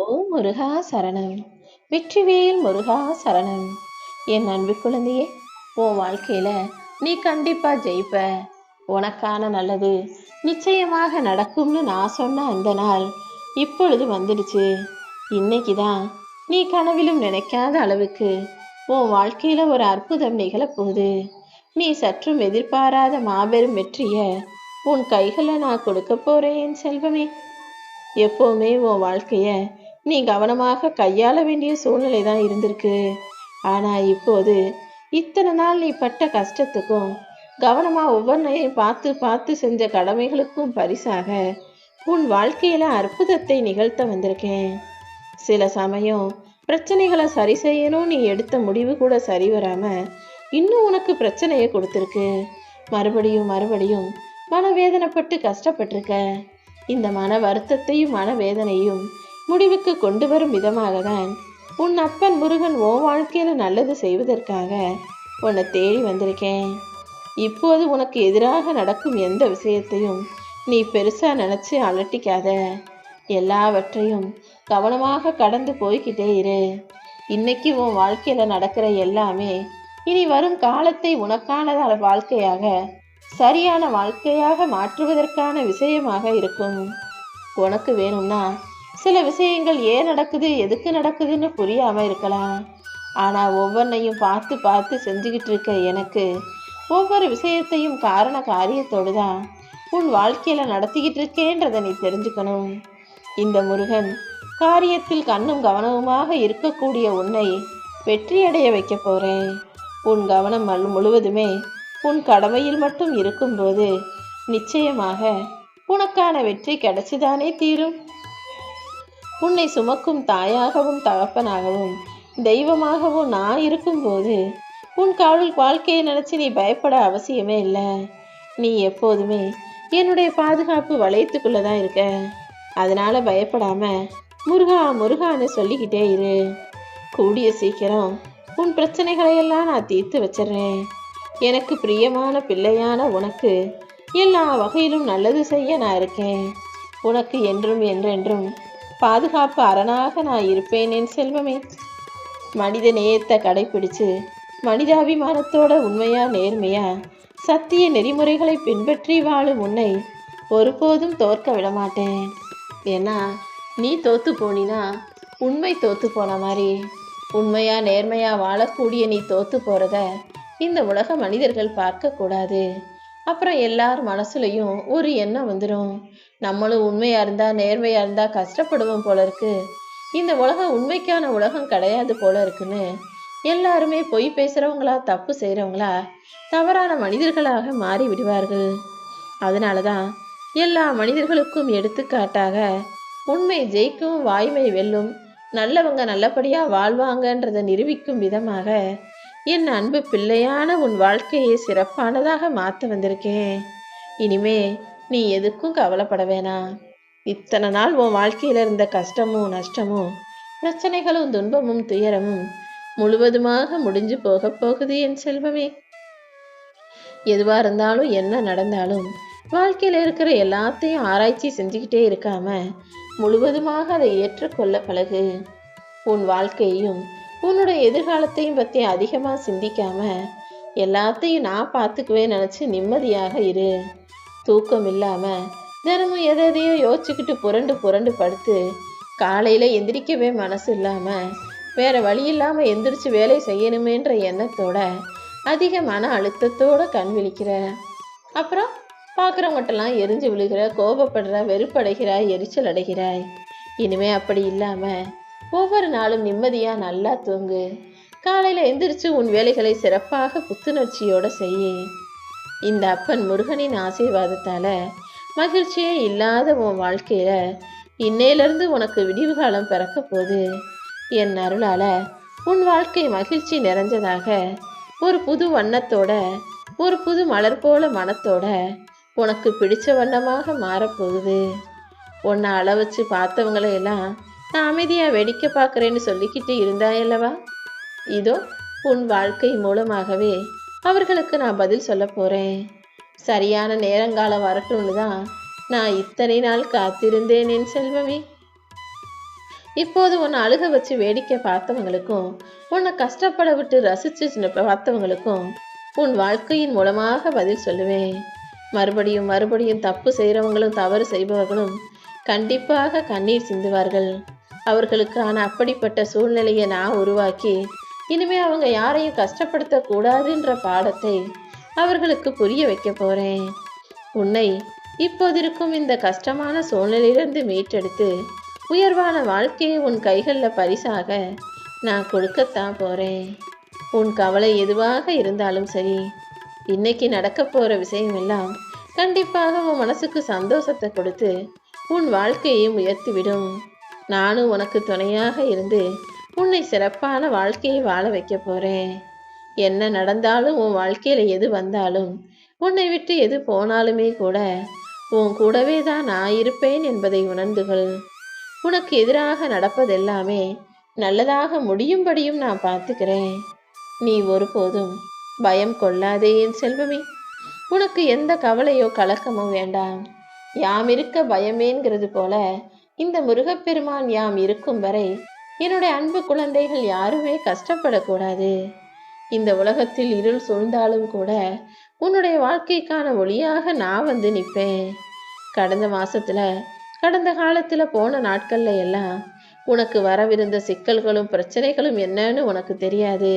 ஓம் முருகா சரணம். வெற்றிவேல் முருகா சரணம். என் அன்பு குழந்தையே உன் வாழ்க்கையில நீ கண்டிப்பா ஜெயிப்ப. உனக்கான நல்லது நிச்சயமாக நடக்கும்னு நான் சொன்ன அந்த நாள் இப்பொழுது வந்துடுச்சு. இன்னைக்கு தான் நீ கனவிலும் நினைக்காத அளவுக்கு உன் வாழ்க்கையில ஒரு அற்புதம் நிகழப்போகுது. நீ சற்றும் எதிர்பாராத மாபெரும் வெற்றிய உன் கைகளை நான் கொடுக்க போறேன் என் செல்வமே. எப்போவுமே உன் வாழ்க்கையை நீ கவனமாக கையாள வேண்டிய சூழ்நிலை தான் இருந்திருக்கு. ஆனா இப்போது இத்தனை நாள் நீ பட்ட கஷ்டத்துக்கும் கவனமா ஒவ்வொன்றையும் பார்த்து பார்த்து செஞ்ச கடமைகளுக்கும் பரிசாக உன் வாழ்க்கையில அற்புதத்தை நிகழ்த்த வந்திருக்கேன். சில சமயம் பிரச்சனைகளை சரி செய்யணும் நீ எடுத்த முடிவு கூட சரி வராம இன்னும் உனக்கு பிரச்சனையை கொடுத்துருக்கு. மறுபடியும் மறுபடியும் மனவேதனைப்பட்டு கஷ்டப்பட்டிருக்க. இந்த மன வருத்தத்தையும் மனவேதனையும் முடிவுக்கு கொண்டு வரும் விதமாக தான் உன் அப்பன் முருகன் ஓ வாழ்க்கையில் நல்லது செய்வதற்காக உன்னை தேடி வந்திருக்கேன். இப்போது உனக்கு எதிராக நடக்கும் எந்த விஷயத்தையும் நீ பெருசா நினைச்சு அலட்டிக்காத. எல்லாவற்றையும் கவனமாக கடந்து போய்கிட்டே இரு. இன்னைக்கு உன் வாழ்க்கையில நடக்கிற எல்லாமே இனி வரும் காலத்தை உனக்கான வாழ்க்கையாக சரியான வாழ்க்கையாக மாற்றுவதற்கான விஷயமாக இருக்கும். உனக்கு வேணும்னா சில விஷயங்கள் ஏன் நடக்குது எதுக்கு நடக்குதுன்னு புரியாம இருக்கலாம். ஆனா ஒவ்வொன்றையும் பார்த்து பார்த்து செஞ்சுக்கிட்டு இருக்க எனக்கு ஒவ்வொரு விஷயத்தையும் காரண காரியத்தோடு தான் உன் வாழ்க்கையில நடத்திக்கிட்டு இருக்கேன்றதை நீ தெரிஞ்சுக்கணும். இந்த முருகன் காரியத்தில் கண்ணும் கவனமுமாக இருக்கக்கூடிய உன்னை வெற்றியடைய வைக்க போறேன். உன் கவனம் முழுவதுமே உன் கடமையில் மட்டும் இருக்கும்போது நிச்சயமாக உனக்கான வெற்றி கிடைச்சிதானே தீரும். உன்னை சுமக்கும் தாயாகவும் தகப்பனாகவும் தெய்வமாகவும் நான் இருக்கும்போது உன் காவல் வாழ்க்கையை நினைச்சு நீ பயப்பட அவசியமே இல்லை. நீ எப்போதுமே என்னுடைய பாதுகாப்பு வளையத்துக்குள்ளே தான் இருக்க. அதனால பயப்படாம முருகா முருகான்னு சொல்லிக்கிட்டே இரு. கூடிய சீக்கிரம் உன் பிரச்சனைகளையெல்லாம் நான் தீர்த்து வச்சிடுறேன். எனக்கு பிரியமான பிள்ளையான உனக்கு எல்லா வகையிலும் நல்லது செய்ய நான் இருக்கேன். உனக்கு என்றும் என்றென்றும் பாதுகாப்பு அரணாக நான் இருப்பேன் என் செல்வமே. மனித நேயத்தை கடைபிடிச்சு மனிதாபிமானத்தோட உண்மையா நேர்மையா சத்திய நெறிமுறைகளை பின்பற்றி வாழும் உன்னை ஒருபோதும் தோற்க விட மாட்டேன் ஏன்னா நீ தோத்து போனினா உண்மை தோத்து போன மாதிரி உண்மையா நேர்மையா வாழக்கூடிய நீ தோத்து போறத இந்த உலக மனிதர்கள் பார்க்க கூடாது அப்புறம் எல்லார் மனசுலையும் ஒரு எண்ணம் வந்துடும் நம்மளும் உண்மையாக இருந்தால் நேர்மையாக இருந்தால் கஷ்டப்படுவோம் போல இருக்கு. இந்த உலகம் உண்மைக்கான உலகம் கிடையாது போல இருக்குன்னு எல்லாருமே பொய் பேசுகிறவங்களா தப்பு செய்கிறவங்களா தவறான மனிதர்களாக மாறி விடுவார்கள். அதனாலதான் எல்லா மனிதர்களுக்கும் எடுத்துக்காட்டாக உண்மை ஜெயிக்கும் வாய்மை வெல்லும் நல்லவங்க நல்லபடியாக வாழ்வாங்கன்றதை நிரூபிக்கும் விதமாக என் அன்பு பிள்ளையான உன் வாழ்க்கையை சிறப்பானதாக மாற்ற வந்திருக்கேன். இனிமே நீ எதுக்கும் கவலைப்பட வேணாம் இத்தனை நாள் உன் வாழ்க்கையில் இருந்த கஷ்டமும் நஷ்டமும் பிரச்சனைகளும் துன்பமும் துயரமும் முழுவதுமாக முடிஞ்சு போக போகுது என் செல்வமே. எதுவாக இருந்தாலும் என்ன நடந்தாலும் வாழ்க்கையில் இருக்கிற எல்லாத்தையும் ஆராய்ச்சி செஞ்சுக்கிட்டே இருக்காம முழுவதுமாக அதை ஏற்றுக்கொள்ள பழகு. உன் வாழ்க்கையையும் உன்னோட எதிர்காலத்தையும் பற்றி அதிகமாக சிந்திக்காம எல்லாத்தையும் நான் பார்த்துக்குவேன் நினச்சி நிம்மதியாக இரு. தூக்கம் இல்லாமல் தினமும் எதை எதையோ யோசிச்சுக்கிட்டு புரண்டு புரண்டு படுத்து காலையில் எந்திரிக்கவே மனசு இல்லாமல் வேறு வழி இல்லாமல் எந்திரிச்சு வேலை செய்யணுமேன்ற எண்ணத்தோட அதிக மன அழுத்தத்தோட கண் விழிக்கிற. அப்புறம் பார்க்குறவங்கட்டெல்லாம் எரிஞ்சு விழுகிற கோபப்படுற வெறுப்படைகிறாய் எரிச்சல் அடைகிறாய் இனிமே அப்படி இல்லாமல் ஒவ்வொரு நாளும் நிம்மதியா நல்லா தூங்கு. காலையில எந்திரிச்சு உன் வேலைகளை சிறப்பாக புத்துணர்ச்சியோட செய்யு. இந்த அப்பன் முருகனின் ஆசீர்வாதத்தால மகிழ்ச்சியே இல்லாத உன் வாழ்க்கையில இன்னையிலிருந்து உனக்கு விடிவு காலம் பிறக்க போது என் அருளால உன் வாழ்க்கை மகிழ்ச்சி நிறைஞ்சதாக ஒரு புது வண்ணத்தோட ஒரு புது மலர் போல மனத்தோட உனக்கு பிடிச்ச வண்ணமாக மாறப்போகுது உன்னை அளவச்சு பார்த்தவங்களையெல்லாம் பார்த்தவங்களை எல்லாம் நான் அமைதியாக வெடிக்க பார்க்குறேன்னு சொல்லிக்கிட்டு இருந்தாயல்லவா இதோ உன் வாழ்க்கை மூலமாகவே அவர்களுக்கு நான் பதில் சொல்ல போகிறேன் சரியான நேரங்காலம் வரட்டும்னு தான் நான் இத்தனை நாள் காத்திருந்தேன் என் செல்வமே. இப்போது உன்னை அழுக வச்சு வேடிக்கை பார்த்தவங்களுக்கும் உன்னை கஷ்டப்பட விட்டு ரசிச்சு பார்த்தவங்களுக்கும் உன் வாழ்க்கையின் மூலமாக பதில் சொல்லுவேன். மறுபடியும் மறுபடியும் தப்பு செய்கிறவங்களும் தவறு செய்பவர்களும் கண்டிப்பாக கண்ணீர் சிந்துவார்கள். அவர்களுக்கான அப்படிப்பட்ட சூழ்நிலையை நான் உருவாக்கி இனிமே அவங்க யாரையும் கஷ்டப்படுத்த கூடாதுன்ற பாடத்தை அவர்களுக்கு புரிய வைக்க போறேன். உன்னை இப்போதிருக்கும் இந்த கஷ்டமான சூழ்நிலையிலிருந்து மீட்டெடுத்து உயர்வான வாழ்க்கையை உன் கைகளில் பரிசாக நான் கொடுக்கத்தான் போறேன். உன் கவலை எதுவாக இருந்தாலும் சரி இன்னைக்கு நடக்க போற விஷயம் எல்லாம் கண்டிப்பாக உன் மனசுக்கு சந்தோஷத்தை கொடுத்து உன் வாழ்க்கையை உயர்த்திவிடும். நானும் உனக்கு துணையாக இருந்து உன்னை சிறப்பான வாழ்க்கையை வாழ வைக்க போறேன். என்ன நடந்தாலும் உன் வாழ்க்கையில் எது வந்தாலும் உன்னை விட்டு எது போனாலுமே கூட உன் கூடவே தான் நான் இருப்பேன் என்பதை உணர்ந்துகள். உனக்கு எதிராக நடப்பதெல்லாமே நல்லதாக முடியும்படியும் நான் பார்த்துக்கிறேன். நீ ஒருபோதும் பயம் கொள்ளாதே என் செல்வமே. உனக்கு எந்த கவலையோ கலக்கமோ வேண்டாம். யாம் இருக்க பயமேங்கிறது போல இந்த முருகப்பெருமான் யாம் இருக்கும் வரை என்னுடைய அன்பு குழந்தைகள் யாருமே கஷ்டப்படக்கூடாது. இந்த உலகத்தில் இருள் சூழ்ந்தாலும் கூட உன்னுடைய வாழ்க்கைக்கான ஒளியாக நான் வந்து நிற்பேன். கடந்த மாசத்துல கடந்த காலத்துல போன நாட்கள்ல எல்லாம் உனக்கு வரவிருந்த சிக்கல்களும் பிரச்சனைகளும் என்னன்னு உனக்கு தெரியாது.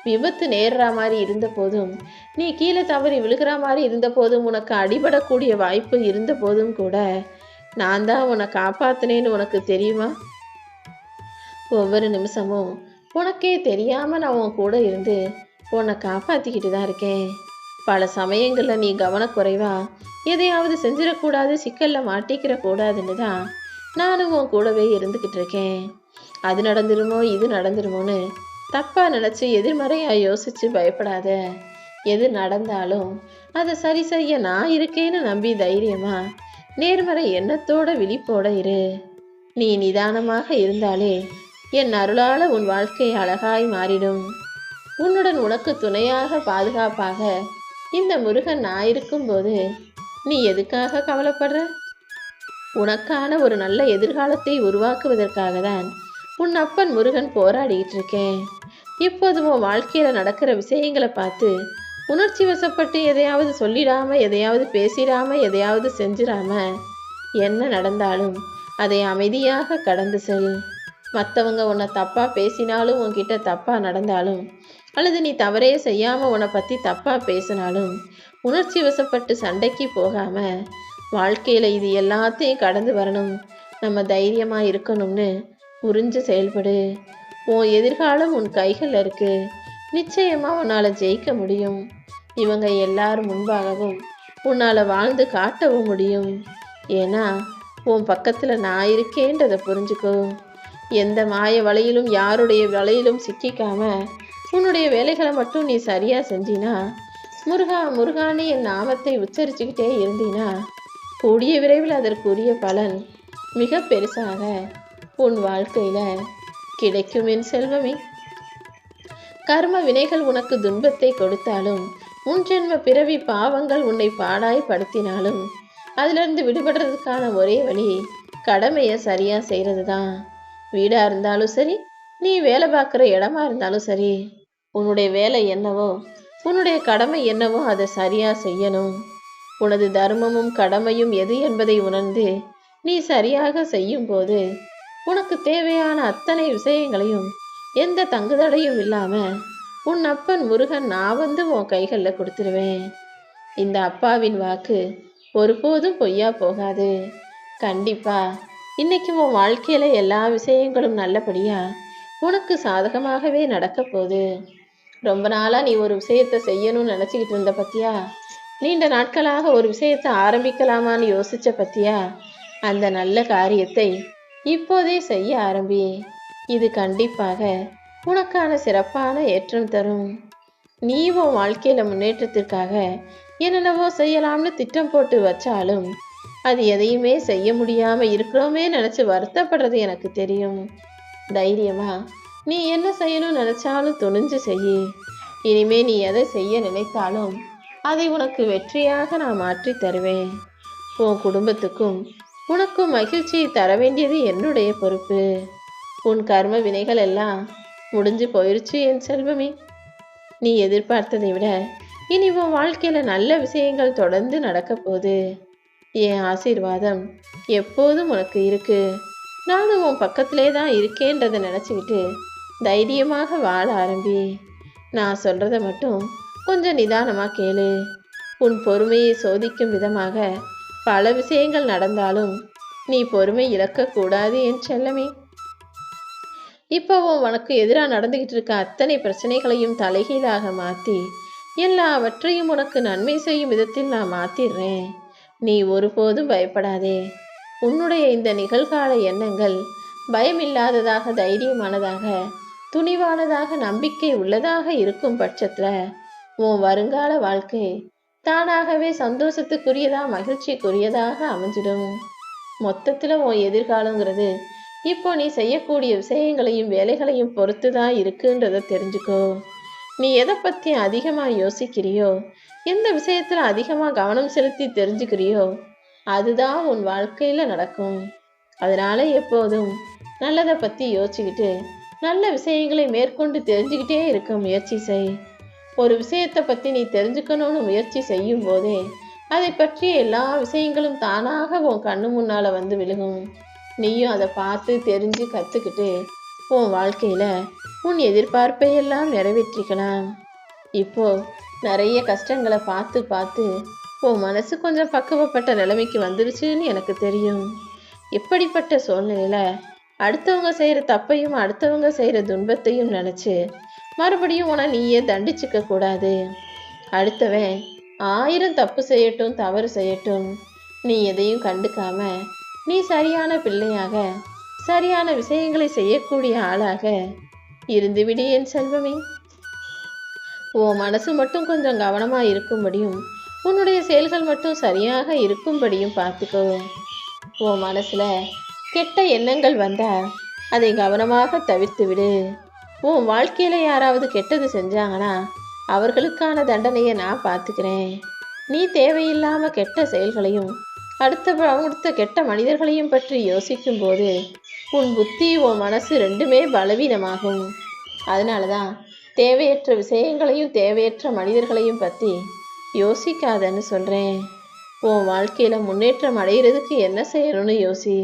விபத்து நேர்ற மாதிரி இருந்த போதும் நீ கீழே தவறி விழுகிற மாதிரி இருந்த போதும் உனக்கு அடிபடக்கூடிய வாய்ப்பு இருந்த போதும் கூட நான் தான் உன்னை காப்பாத்தினேன்னு உனக்கு தெரியுமா? ஒவ்வொரு நிமிஷமும் உனக்கே தெரியாம நான் உன் கூட இருந்து உன்னை காப்பாத்திக்கிட்டு தான் இருக்கேன். பல சமயங்கள்ல நீ கவனக்குறைவா எதையாவது செஞ்சிடக்கூடாது சிக்கல்ல மாட்டிக்கிற கூடாதுன்னு தான் நானும் உன் கூடவே இருந்துக்கிட்டு இருக்கேன். அது நடந்துருமோ இது நடந்துருமோன்னு தப்பா நினைச்சு எதிர்மறையா யோசிச்சு பயப்படாத. எது நடந்தாலும் அதை சரி செய்ய நான் இருக்கேன்னு நம்பி தைரியமா நேர்மறை எண்ணத்தோட விழிப்போட இரு. நீ நிதானமாக இருந்தாலே என் அருளால உன் வாழ்க்கை அழகாய் மாறிடும். உன்னுடன் உனக்கு துணையாக பாதுகாப்பாக இந்த முருகன் நான் இருக்கும்போது நீ எதுக்காக கவலைப்படுற? உனக்கான ஒரு நல்ல எதிர்காலத்தை உருவாக்குவதற்காக தான் உன் அப்பன் முருகன் போராடிக்கிட்டு இருக்கேன். இப்போது உன் வாழ்க்கையில நடக்கிற விஷயங்களை பார்த்து உணர்ச்சி வசப்பட்டு எதையாவது சொல்லிடாம எதையாவது பேசிடாம எதையாவது செஞ்சிடாம என்ன நடந்தாலும் அதை அமைதியாக கடந்து செல். மற்றவங்க உன்னை தப்பாக பேசினாலும் உன்கிட்ட தப்பாக நடந்தாலும் அல்லது நீ தவறே செய்யாமல் உன்னை பற்றி தப்பாக பேசினாலும் உணர்ச்சி வசப்பட்டு சண்டைக்கு போகாமல் வாழ்க்கையில் இது எல்லாத்தையும் கடந்து வரணும். நம்ம தைரியமாக இருக்கணும்னு புரிஞ்சு செயல்படு. உன் எதிர்காலம் உன் கைகளில் இருக்குது நிச்சயமா உன்னால ஜெயிக்க முடியும். இவங்க எல்லாரும் முன்பாகவும் உன்னால வாழ்ந்து காட்டவும் முடியும். ஏன்னா உன் பக்கத்துல நான் இருக்கேன்றதை புரிஞ்சுக்கோ. எந்த மாய வலையிலும் யாருடைய வலையிலும் சிக்கிக்காம உன்னுடைய வேலைகளை மட்டும் நீ சரியா செஞ்சினா முருகா முருகான்னு என் நாமத்தை உச்சரிச்சுக்கிட்டே இருந்தீனா கூடிய விரைவில் அதற்குரிய பலன் மிக பெருசாக உன் வாழ்க்கையில கிடைக்கும் என் செல்வமே. கர்ம வினைகள் உனக்கு துன்பத்தை கொடுத்தாலும் உன் ஜென்ம பிறவி பாவங்கள் உன்னை பாடாய் படுத்தினாலும் அதிலிருந்து விடுபடுறதுக்கான ஒரே வழி கடமையை சரியா செய்யறது தான் வீடா இருந்தாலும் சரி நீ வேலை பார்க்குற இடமா இருந்தாலும் சரி உன்னுடைய வேலை என்னவோ உன்னுடைய கடமை என்னவோ அதை சரியா செய்யணும். உனது தர்மமும் கடமையும் எது என்பதை உணர்ந்து நீ சரியாக செய்யும் போது உனக்கு தேவையான அத்தனை விஷயங்களையும் எந்த தங்குதடையும் இல்லாமல் உன் அப்பன் முருகன் நான் வந்து உன் கைகளில் கொடுத்துருவேன். இந்த அப்பாவின் வாக்கு ஒருபோதும் பொய்யா போகாது. கண்டிப்பா இன்னைக்கு உன் வாழ்க்கையில எல்லா விஷயங்களும் நல்லபடியா உனக்கு சாதகமாகவே நடக்க போகுது. ரொம்ப நாளாக நீ ஒரு விஷயத்தை செய்யணும்னு நினச்சிக்கிட்டு இருந்த பத்தியா? நீண்ட நாட்களாக ஒரு விஷயத்தை ஆரம்பிக்கலாமான்னு யோசிச்ச பத்தியா? அந்த நல்ல காரியத்தை இப்போதே செய்ய ஆரம்பி. இது கண்டிப்பாக உனக்கான சிறப்பான ஏற்றம் தரும். நீ உன் வாழ்க்கையில முன்னேற்றத்திற்காக என்னென்னவோ செய்யலாம்னு திட்டம் போட்டு வச்சாலும் அது எதையுமே செய்ய முடியாம இருக்கிறோமே நினைச்சு வருத்தப்படுறது எனக்கு தெரியும். தைரியமா நீ என்ன செய்யணும்னு நினைச்சாலும் துணிஞ்சு செய் இனிமே நீ எதை செய்ய நினைத்தாலும் அதை உனக்கு வெற்றியாக நான் மாற்றி தருவேன். உன் குடும்பத்துக்கும் உனக்கும் மகிழ்ச்சியை தர வேண்டியது என்னுடைய பொறுப்பு. உன் கர்ம வினைகள் எல்லாம் முடிஞ்சு போயிருச்சு என் செல்வமே. நீ எதிர்பார்த்ததை விட இனி உன் வாழ்க்கையில் நல்ல விஷயங்கள் தொடர்ந்து நடக்க போகுது. என் ஆசீர்வாதம் எப்போதும் உனக்கு இருக்கு. நானும் உன் பக்கத்திலே தான் இருக்கேன்றதை நினச்சிக்கிட்டு தைரியமாக வாழ ஆரம்பி. நான் சொல்கிறத மட்டும் கொஞ்சம் நிதானமாக கேளு. உன் பொறுமையை சோதிக்கும் விதமாக பல விஷயங்கள் நடந்தாலும் நீ பொறுமை இழக்கக்கூடாது என் செல்லமே. இப்போவும் உனக்கு எதிராக நடந்துக்கிட்டு இருக்க அத்தனை பிரச்சனைகளையும் தலைகீழாக மாற்றி எல்லாவற்றையும் உனக்கு நன்மை செய்யும் விதத்தில் நான் மாற்றிடுறேன் நீ ஒருபோதும் பயப்படாதே. உன்னுடைய இந்த நிகழ்கால எண்ணங்கள் பயமில்லாததாக தைரியமானதாக துணிவானதாக நம்பிக்கை உள்ளதாக இருக்கும் பட்சத்தில் உன் வருங்கால வாழ்க்கை தானாகவே சந்தோஷத்துக்குரியதா மகிழ்ச்சிக்குரியதாக அமைஞ்சிடும். மொத்தத்தில் உன் எதிர்காலங்கிறது இப்போ நீ செய்யக்கூடிய விஷயங்களையும் வேலைகளையும் பொறுத்து தான் இருக்குன்றதை தெரிஞ்சுக்கோ. நீ எதை பற்றி அதிகமாக யோசிக்கிறியோ எந்த விஷயத்தில் அதிகமாக கவனம் செலுத்தி தெரிஞ்சுக்கிறியோ அதுதான் உன் வாழ்க்கையில் நடக்கும். அதனால எப்போதும் நல்லதை பற்றி யோசிச்சுக்கிட்டு நல்ல விஷயங்களை மேற்கொண்டு தெரிஞ்சுக்கிட்டே இருக்க முயற்சி செய். ஒரு விஷயத்தை பற்றி நீ தெரிஞ்சுக்கணும்னு முயற்சி செய்யும் போதே அதை பற்றிய எல்லா விஷயங்களும் தானாக உன் கண்ணு முன்னால் வந்து விழுகும். நீயும் அதை பார்த்து தெரிஞ்சு கற்றுக்கிட்டு உன் வாழ்க்கையில் உன் எதிர்பார்ப்பை எல்லாம் நிறைவேற்றிக்கலாம். இப்போ நிறைய கஷ்டங்களை பார்த்து பார்த்து உன் மனசு கொஞ்சம் பக்குவப்பட்ட நிலைமைக்கு வந்துருச்சுன்னு எனக்கு தெரியும். இப்படிப்பட்ட சூழ்நிலையில் அடுத்தவங்க செய்கிற தப்பையும் அடுத்தவங்க செய்கிற துன்பத்தையும் நினச்சி மறுபடியும் உன நீயே தண்டிச்சுக்க கூடாது. அடுத்தவன் ஆயிரம் தப்பு செய்யட்டும் தவறு செய்யட்டும். நீ எதையும் கண்டுக்காம நீ சரியான பிள்ளையாக சரியான விஷயங்களை செய்யக்கூடிய ஆளாக இருந்துவிடு என் செல்வமே. உன் மனசு மட்டும் கொஞ்சம் கவனமாக இருக்கும்படியும் உன்னுடைய செயல்கள் மட்டும் சரியாக இருக்கும்படியும் பார்த்துக்கோ. உன் மனசில் கெட்ட எண்ணங்கள் வந்தால் அதை கவனமாக தவிர்த்து விடு உன் வாழ்க்கையில் யாராவது கெட்டது செஞ்சாங்கன்னா அவர்களுக்கான தண்டனையை நான் பார்த்துக்கிறேன். நீ தேவையில்லாமல் கெட்ட செயல்களையும் அடுத்த அடுத்த கெட்ட மனிதர்களையும் பற்றி யோசிக்கும் போது உன் புத்தி உன் மனசு ரெண்டுமே பலவீனமாகும். அதனால தான் தேவையற்ற விஷயங்களையும் தேவையற்ற மனிதர்களையும் பற்றி யோசிக்காதன்னு சொல்கிறேன் உன் வாழ்க்கையில் முன்னேற்றம் அடைகிறதுக்கு என்ன செய்யணும்னு யோசி.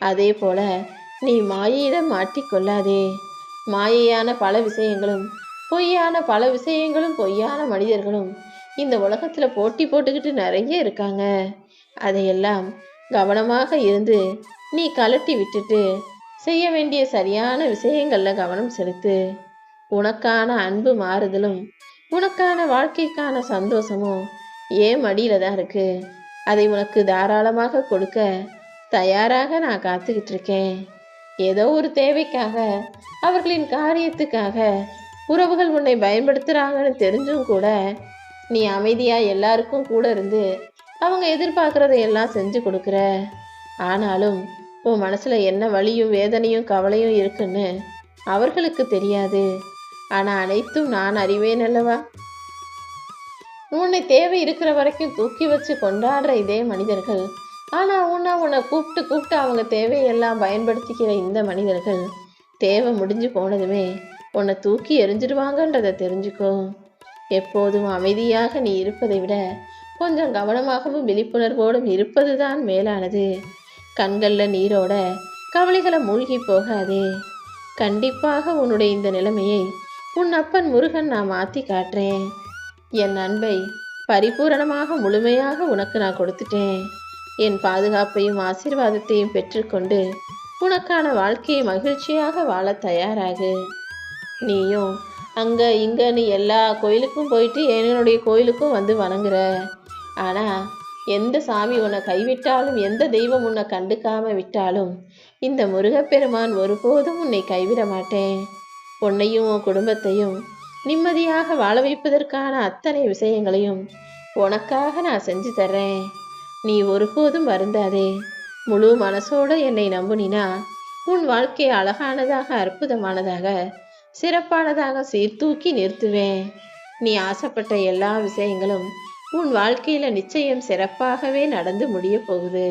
அதே போல் நீ மாயையிடம் மாட்டிக்கொள்ளாதே மாயையான பல விஷயங்களும் பொய்யான பல விஷயங்களும் பொய்யான மனிதர்களும் இந்த உலகத்தில் போட்டி போட்டுக்கிட்டு நிறைய இருக்காங்க. அதையெல்லாம் கவனமாக இருந்து நீ கலட்டி விட்டுட்டு செய்ய வேண்டிய சரியான விஷயங்களில் கவனம் செலுத்து. உனக்கான அன்பு மாறுதலும் உனக்கான வாழ்க்கைக்கான சந்தோஷமும் ஏன் மடியில தான் இருக்கு? அதை உனக்கு தாராளமாக கொடுக்க தயாராக நான் காத்துக்கிட்டு இருக்கேன். ஏதோ ஒரு தேவைக்காக அவர்களின் காரியத்துக்காக உறவுகள் உன்னை பயன்படுத்துகிறாங்கன்னு தெரிஞ்சும் கூட நீ அமைதியாக எல்லாருக்கும் கூட இருந்து அவங்க எதிர்பார்க்குறதையெல்லாம் செஞ்சு கொடுக்குற. ஆனாலும் உன் மனசில் என்ன வலியும் வேதனையும் கவலையும் இருக்குன்னு அவர்களுக்கு தெரியாது. ஆனால் அனைத்தும் நான் அறிவேன் அல்லவா? உன்னை தேவை இருக்கிற வரைக்கும் தூக்கி வச்சு கொண்டாடுற இதே மனிதர்கள். ஆனால் உன்னை உன்னை கூப்பிட்டு கூப்பிட்டு அவங்க தேவையெல்லாம் பயன்படுத்திக்கிற இந்த மனிதர்கள் தேவை முடிஞ்சு போனதுமே உன்னை தூக்கி எரிஞ்சிடுவாங்கன்றதை தெரிஞ்சுக்கோ. எப்போதும் அமைதியாக நீ இருப்பதை விட கொஞ்சம் கவனமாகவும் விழிப்புணர்வோடும் இருப்பது தான் மேலானது. கண்களில் நீரோட கவலைகளை மூழ்கி போகாதே. கண்டிப்பாக உன்னுடைய இந்த நிலைமையை உன் அப்பன் முருகன் நான் மாற்றி காட்டுறேன். என் அன்பை பரிபூரணமாக முழுமையாக உனக்கு நான் கொடுத்துட்டேன். என் பாதுகாப்பையும் ஆசீர்வாதத்தையும் பெற்றுக்கொண்டு உனக்கான வாழ்க்கையை மகிழ்ச்சியாக வாழ தயாராகு. நீயும் அங்கே இங்கேன்னு எல்லா கோயிலுக்கும் போயிட்டு என்னுடைய கோயிலுக்கும் வந்து வணங்குற. ஆனால் எந்த சாமி உன்னை கைவிட்டாலும் எந்த தெய்வம் உன்னை கண்டுக்காம விட்டாலும் இந்த முருகப்பெருமான் ஒருபோதும் உன்னை கைவிட மாட்டேன். உன்னையும் உன் குடும்பத்தையும் நிம்மதியாக வாழ வைப்பதற்கான அத்தனை விஷயங்களையும் உனக்காக நான் செஞ்சு தர்றேன். நீ ஒருபோதும் வருந்தாதே. முழு மனசோட என்னை நம்புனினா உன் வாழ்க்கை அழகானதாக அற்புதமானதாக சிறப்பானதாக சீர்தூக்கி நிறுத்துவேன். நீ ஆசைப்பட்ட எல்லா விஷயங்களும் உன் வாழ்க்கையில நிச்சயம் சிறப்பாகவே நடந்து முடிய போகுது.